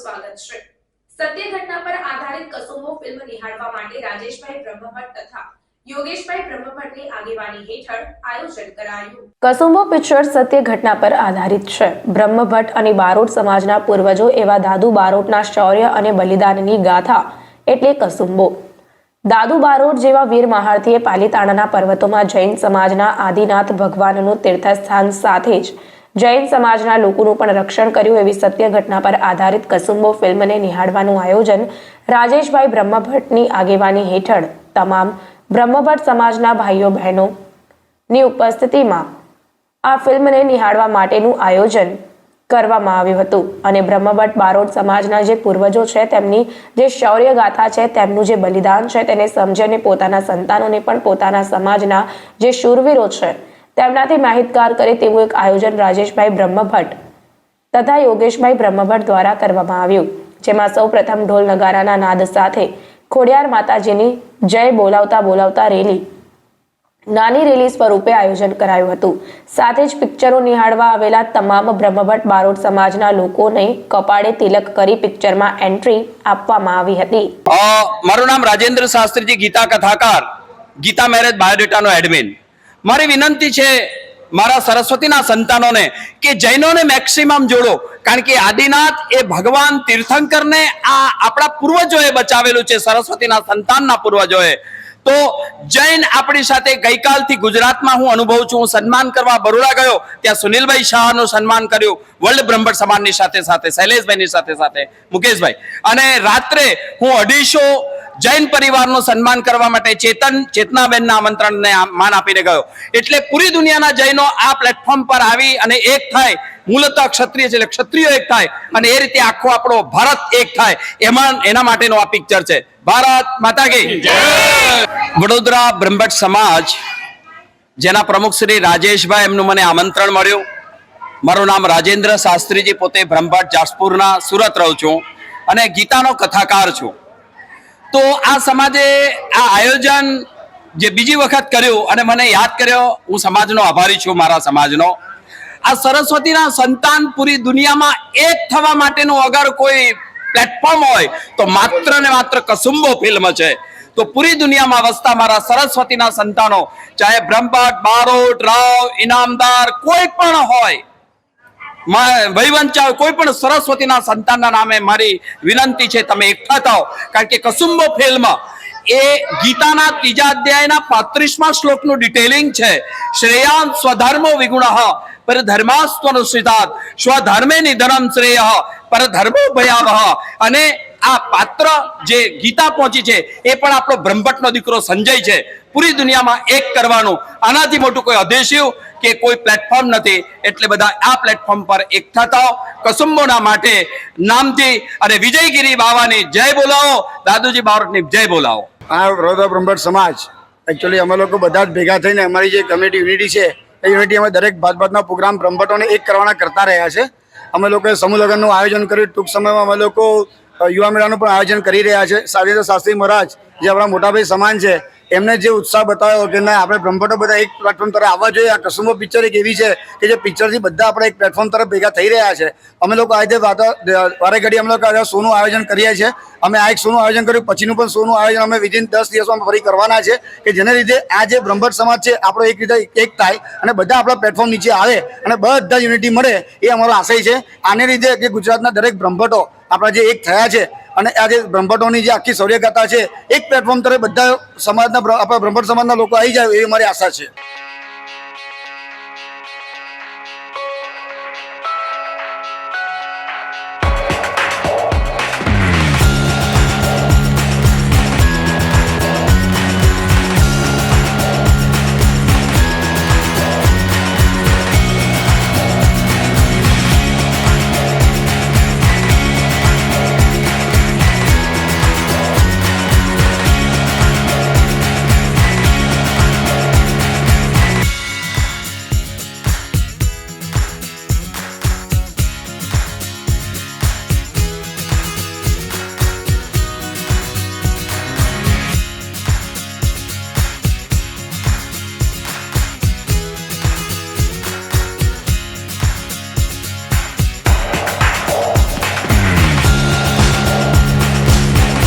સ્વાગત છે. સત્ય ઘટના પર આધારિત કસુંબો ફિલ્મ નિહાળવા માટે રાજેશભાઈ બ્રહ્મભટ્ટ તથા કસુંબો એવા બારોટના શૌર્ય અને બલિદાનની ગાથા એટલે કસુંબો. દાદુ બારોટ જેવા વીર મહારથીએ પાલીતાણાના પર્વતોમાં જૈન સમાજના આદિનાથ ભગવાનનું તીર્થસ્થાન સાથે જ જૈન સમાજના લોકોનું પણ રક્ષણ કર્યું એવી સત્ય ઘટના પર આધારિત કસુંબો ફિલ્મને નિહાળવાનું આયોજન રાજેશભાઈ બ્રહ્મભટ્ટની આગેવાની હેઠળ તમામ બ્રહ્મભટ્ટ સમાજના ભાઈઓ બહેનો ની ઉપસ્થિતિમાં આ ફિલ્મને નિહાળવા માટેનું આયોજન કરવામાં આવ્યું હતું. અને બ્રહ્મભટ્ટ બારોટ સમાજના જે પૂર્વજો છે, તેમની જે શૌર્ય ગાથા છે, તેમનું જે બલિદાન છે, તેને સમજી અને પોતાના સંતાનોને પણ પોતાના સમાજના જે શૂરવીરો છે તેમનાથી માહિતગાર કરે તેવું એક આયોજન રાજેશભાઈ બ્રહ્મભટ્ટ તથા યોગેશભાઈ બ્રહ્મભટ્ટ દ્વારા કરવામાં આવ્યું, જેમાં સૌ પ્રથમ ઢોલ નગારાના નાદ સાથે ખોડિયાર માતાજીની જય બોલાવતા બોલાવતા રેલી, નાની રેલી સ્વરૂપે આયોજન કરાયું હતું. સાથે જ પિક્ચરો નિહાળવા આવેલા તમામ બ્રહ્મભટ્ટ બારોટ સમાજના લોકોને કપાળે તિલક કરી પિક્ચરમાં એન્ટ્રી આપવામાં આવી હતી. મારું નામ રાજેન્દ્ર શાસ્ત્રીજી ગીતા કથાકાર. ગીતા મેરેજ બાયોડેટાનો એડમિન. મારી વિનંતી છે મારા સરસ્વતીના સંતાનોને કે જૈનોને મેક્સિમમ જોડો. કારણ કે આદિનાથ એ ભગવાન તીર્થંકરને આ આપણા પૂર્વજોએ બચાવેલું છે, સરસ્વતીના સંતાનના પૂર્વજોએ. તો જૈન આપણી સાથે ગઈકાલથી ગુજરાતમાં હું અનુભવું છું, હું સન્માન કરવા બરોડા ગયો, ત્યાં સુનિલભાઈ શાહનું સન્માન કર્યું, વર્લ્ડ બ્રહ્મણ સમાજની સાથે સાથે, શૈલેષભાઈની સાથે સાથે, મુકેશભાઈ. અને રાત્રે હું અઢીસો જૈન પરિવારનું સન્માન કરવા માટે ચેતન, ચેતનાબેનના આમંત્રણને માન આપીને ગયો. એટલે પૂરી દુનિયાના જૈનો આ પ્લેટફોર્મ પર આવી અને એક થાય, મૂલત ક્ષત્રિય છે એટલે ક્ષત્રિયો એક થાય અને એ રીતે આખો આપણો ભારત એક થાય. એમાં, એના માટેનો આ પિક્ચર છે. ભારત માતા કી વડોદરા બ્રહ્મભટ્ટ સમાજ, જેના પ્રમુખ શ્રી રાજેશભાઈ એમનું મને આમંત્રણ મળ્યું. મારું નામ રાજેન્દ્ર શાસ્ત્રીજી, પોતે બ્રહ્મભટ્ટ જાસપુરના સુરત રહું છું અને ગીતાનો કથાકાર છું. તો આ સમાજે આ આયોજન જે બીજી વખત કર્યું અને મને યાદ કર્યો, હું સમાજનો આભારી છું, મારા સમાજનો. આ સરસ્વતીના સંતાન પૂરી દુનિયામાં એક થવા માટેનું અગર કોઈ પ્લેટફોર્મ હોય, તો માત્ર ને માત્ર કસુંબો ફિલ્મ છે. તો પૂરી દુનિયામાં વસતા મારા સરસ્વતીના સંતાનો, ચાહે બ્રહ્મભટ્ટ, બારોટ, રાવ, ઇનામદાર, કોઈ પણ હોય વહીવંચાવ કોઈ પણ સરસ્વતીના સંતાનના નામે મારી વિનંતી છે તમે એકઠા થાઓ. કારણ કે કસુંબો ફિલ્મ. એ ગીતાના ત્રીજા અધ્યાયના પાંત્રીસમાં શ્લોકનું ડિટેલિંગ છે. શ્રેયાન સ્વધર્મો વિગુણ પર ધર્માસ્વનુષ્ઠિતાત સ્વધર્મે નિધનમ શ્રેય પર ધર્મો ભયાવહ અને આ પાત્ર જે ગીતા પહોંચી છે, એ પણ આપણો બ્રહ્મભટ્ટનો દીકરો સંજય છે. પૂરી દુનિયામાં એક કરવાનું. આનાથી મોટું કોઈ અધેશિવ કે કોઈ પ્લેટફોર્મ નથી. એટલે બધા આ પ્લેટફોર્મ પર એકઠા થાઓ કસુંબોના માટે નામથી અને વિજયગીરી બાવાની જય બોલાવો. દાદુજી બારોટની જય બોલાવો. આ વડોદરા બ્રહ્મભટ્ટ સમાજ એકચ્યુઅલી અમે લોકો બધા જ ભેગા થઈને અમારી જે કમ્યુનિટી યુનિટી છે, એ યુનિટી અમે દરેક ભાત ભાતના પ્રોગ્રામ બ્રહ્મભટ્ટોને એક કરવાના કરતા રહ્યા છે. અમે લોકોએ સમૂહ લગ્નનું આયોજન કર્યું. ટૂંક સમયમાં અમે લોકો યુવા મેળાનું પણ આયોજન કરી રહ્યા છે. સાજેન્દ્ર શાસ્ત્રી મહારાજ જે આપણા મોટાભાઈ સમાન છે, એમને જે ઉત્સાહ બતાવ્યો કે ના, આપણે બ્રહ્મભટ્ટો બધા એક પ્લેટફોર્મ તરફ આવવા જોઈએ. આ કસુંબો પિક્ચર એક એવી છે કે જે પિક્ચરથી બધા આપણે એક પ્લેટફોર્મ તરફ ભેગા થઈ રહ્યા છે. અમે લોકો આજે વાતા વારે ઘડી અમે લોકો શોનું આયોજન કરીએ છીએ. અમે આ એક શોનું આયોજન કર્યું, પછીનું પણ શોનું આયોજન અમે વિધિન દસ દિવસમાં ફરી કરવાના છે કે જેને લીધે આ જે બ્રહ્મભટ્ટ સમાજ છે, આપણો એક રીતે એક થાય અને બધા આપણા પ્લેટફોર્મ નીચે આવે અને બધા યુનિટી મળે એ અમારો આશય છે. આને લીધે કે ગુજરાતના દરેક બ્રહ્મભટ્ટો આપણા જે એક થયા છે અને આ જે બ્રહ્મભટ્ટોની જે આખી શૌર્યગાથા છે, એક પ્લેટફોર્મ તરફ બધા સમાજના આપણા બ્રહ્મભટ્ટ સમાજના લોકો આવી જાય એવી મારી આશા છે.